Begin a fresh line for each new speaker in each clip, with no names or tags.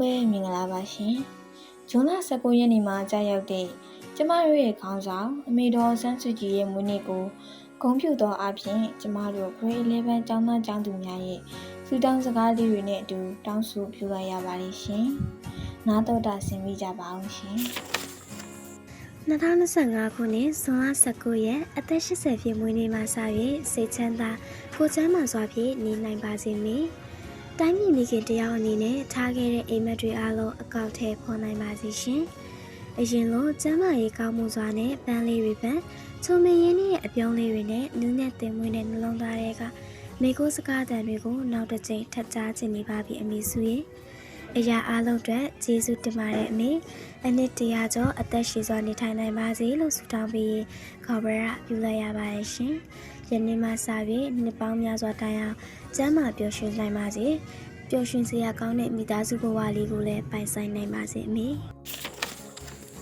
လုံးပဲမင်္ဂလာပါရှင်။ဇွန်လ19ရက်နေ့မှာကြာရောက်တဲ့ကျမတို့ရဲ့ခေါင်းဆောင်အမေတော်ဆန်းစုကြည်ရဲ့မွေးနေ့ကိုဂုဏ်ပြုသောအပြင်ကျမတို့ Grade 11ကျောင်းသားကျောင်းသူများရဲ့စူတောင်းစကားလေးတွေနဲ့အတူတောင်းဆိုပြုလိုက်ရပါတယ်ရှင်။နားတော်တာဆင်မိကြပါအောင်ရှင်။
2025ခုနှစ်ဇွန်လ19ရက်အသက်80ပြည့်မွေးနေ့မှာစ၍စိတ်ချမ်းသာကိုယ်ချမ်းသာစွာဖြင့်နေနိုင်ပါစေမည်။ တိုင်းပြည်မိခင်တယောက်အနေနဲ့ထားခဲ့တဲ့အိမ်မက်တွေအားလုံးအကောက်ထဲဖော်နိုင်ပါစေရှင်။အရင်လိုကျမ်းမာရေးကောင်းမှုစွာနဲ့ပန်းလေးတွေပန်းချုံမင်းရင်းရဲ့အပြုံးလေးတွေနဲ့နူးနဲ့တင်မွေးတဲ့နှလုံးသားတွေကမိကိုစကားတန်တွေကိုနောက်တစ်ကြိမ်ထပ်ကြားခြင်းနေပါပြီအမေစုရဲ့ အရာအားလုံးအတွက်ကျေးဇူးတင်ပါတယ်အမေအနှစ်တရာကျော်အသက်ရှည်စွာနေထိုင်နိုင်ပါစေလို့ဆုတောင်းပြီးခေါ်ဘရပြုလိုက်ရပါတယ်ရှင်။ယနေ့မှစပြီးနှစ်ပေါင်းများစွာတိုင်အောင်ကျမ်းမာပျော်ရွှင်နိုင်ပါစေ။ပျော်ရွှင်စရာကောင်းတဲ့မိသားစုဘဝလေးကိုလည်းပိုင်ဆိုင်နိုင်ပါစေအမေ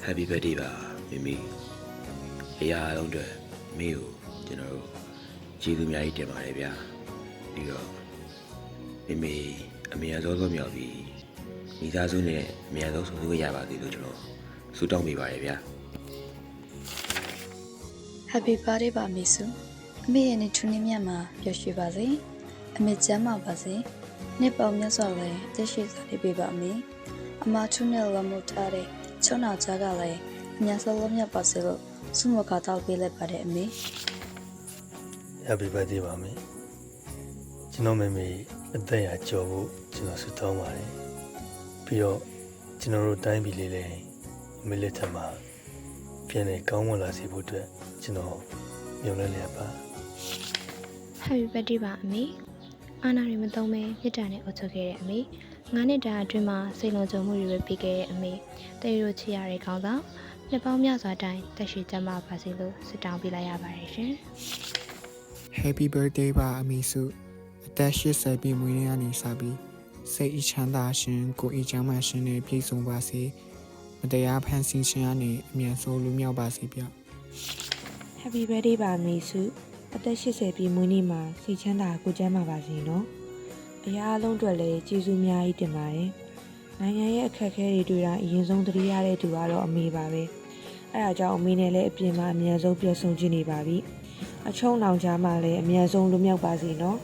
Happy birthday ပါမိမိအရာအလုံးအတွက်မိကိုကျွန်တော်တို့ကျေးဇူးအများကြီးတင်ပါတယ်ဗျာပြီးတော့မိမိအမေအစောဆုံးမြောက်ပြီး မိသားစုနဲ့အမေအဆုံးဆုံးရပါသေးလို့ကျွန်တော်ဆုတောင်းပေးပါတယ်ဗျာ
Happy birthday ပါမေစုအမေရဲ့နေ့ထူးနေ့မြတ်မှာပျော်ရွှင်ပါစေအမေကျမ်းမာပါစေနှစ်ပေါင်းမြတ်စွာလည်းတရှိစွာလေးပေးပါအမေအမထူးနဲ့လမို့ထားတဲ့ချုံနာကြားကလည်းအများဆုံးလုံးမြတ်ပါစေလို့ဆုမကာတောက်ပေးလိုက်ပါတယ်အမေ
Happy birthday ပါမေကျွန်တော်မေမေအသက်ရကြော်ဖို့ကျွန်တော်ဆုတောင်းပါတယ် ပြီးတော့ကျွန်တော်တို့တိုင်းပြည်လေးလည်းအမေလက်ထက်မှာပြန်လည်ကောင်းမွန်လာစေဖို့အတွက်ကျွန်တော်မျှော်လင့်လျက်ပါ
Happy birthday ပါအမေအာနာရီမသုံးပဲမြစ်တာနဲ့အုပ်ချုပ်ခဲ့တဲ့အမေငါးနှစ်တာအတွင်းမှာစိတ်လုံးကြုံမှုတွေပဲပြီးခဲ့တဲ့အမေတေရိုချီရတဲ့ခေါင်းဆောင်နှစ်ပေါင်းများစွာတိုင်တက်ရှိကြမှာပါစေလို့ဆုတောင်းပေးလိုက်ရပါတယ်ရှင်
Happy birthday ပါအမီစုအသက်80ပြည့်မွေးနေ့ကနေစပြီး စိတ်အချမ်းသာရှင်ကိုယ်အချမ်းသာရှင်နဲ့ပြည့်စုံပါစေမတရားဖန်ဆင်းခြင်းကနေအမြန်ဆုံးလွတ်မြောက်ပါစေဗျ
Happy birthday ပါမေစုအသက်80ပြည့်မွေးနေ့မှာစိတ်ချမ်းသာကိုယ်ကျန်းမာပါစေနော်အရာအလုံးအတွက်လည်းကျေးဇူးအများကြီးတင်ပါတယ်နိုင်ငံရဲ့အခက်အခဲတွေတွေ့တိုင်းအရင်ဆုံးသတိရတဲ့သူကတော့အမေပါပဲအဲဒါကြောင့်အမေနဲ့လည်းအပြင်မှာအမြန်ဆုံးပြည့်စုံခြင်းနေပါပြီအချုံနောင်ကြားမှာလည်းအမြန်ဆုံးလွတ်မြောက်ပါစေနော်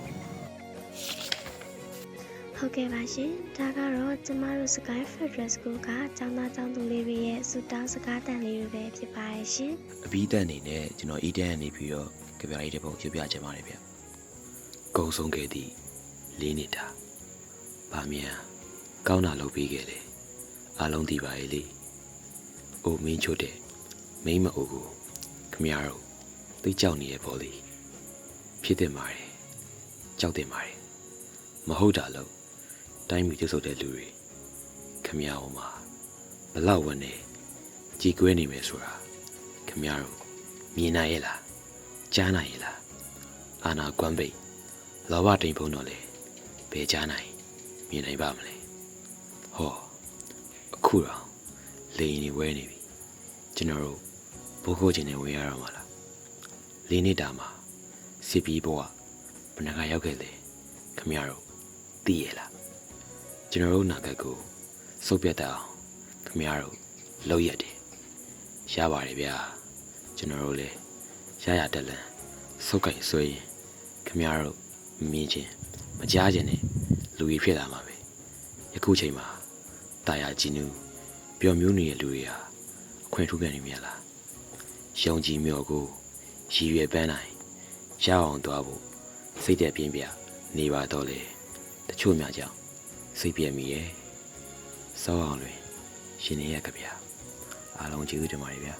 ဟုတ်ကဲ့ပါရှင်ဒါကတော့ကျမတို့ Sky Federal School ကကျောင်းသားကျောင်းသူလေးတွေရဲ့ဆုတောင်းစကားတန်လေးတွေပဲဖြစ်ပါတယ်ရှင်
အဘိဓာတ်အနေနဲ့ကျွန်တော်အီတန်ကနေပြီးတော့ကြပြလေးတစ်ပုံပြပြချင်ပါတယ်ဗျကုံဆုံးခဲ့သည့်လေးနေတာဗာမြန်ကောင်းတာလုပ်ပြီးခဲ့တယ်အားလုံးသိပါရဲ့လေအိုမင်းချို့တဲ့မိမ့်မအိုကိုခမရတို့သိကြောက်နေရဲ့ပေါ့လေဖြစ်တင်ပါတယ်ကြောက်တင်ပါတယ်မဟုတ်တာလို့ တိုင်းပြည်တဆုပ်တဲ့လူတွေခမရအောင်မှာဘလောက်ဝင်နေကြည်ကွဲနေမယ်ဆိုတာခမရတို့မြင်နိုင်ရဲ့လားကြားနိုင်ရဲ့လားအာနာကွမ်းပိတ်လောဘတိမ်ဖုံတော့လေဘယ်ကြားနိုင်မြင်နိုင်ပါမလဲဟောအခုတော့လေရင်တွေဝဲနေပြီကျွန်တော်တို့ဘိုးခိုးခြင်းနဲ့ဝဲရတော့မှာလားလေးနှစ်တာမှာစစ်ပြီးဘဝဘယ်နှခါရောက်ခဲ့လဲခမရတို့သိရဲ့လား ကျွန်တော်တို့နာဂတ်ကိုစုပ်ပြတ်တတ်အောင်ခမရတို့လောက်ရတယ်ရပါတယ်ဗျာကျွန်တော်တို့လည်းရရတက်လန်စုပ်ကိုင်ဆွေးရင်ခမရတို့မမြင်ချင်းမကြားချင်းနဲ့လူကြီးဖြစ်လာမှာပဲယခုချိန်မှာတာယာကြည်နူးပျော်မျိုးနေတဲ့လူတွေဟာအခွင့်ထူးခံနေမြလားယုံကြည်မြော်ကိုရည်ရွယ်ပန်းနိုင်ရအောင်သွားဖို့စိတ်သက်ပြင်းပြနေပါတော့လေတချို့များကြောင့် စိတ်ပြည့်မိရဲ့စောအောင်လွင်ရှင်နေရကြဗျာအားလုံးကျေးဇူးတင်ပါတယ်ဗျာ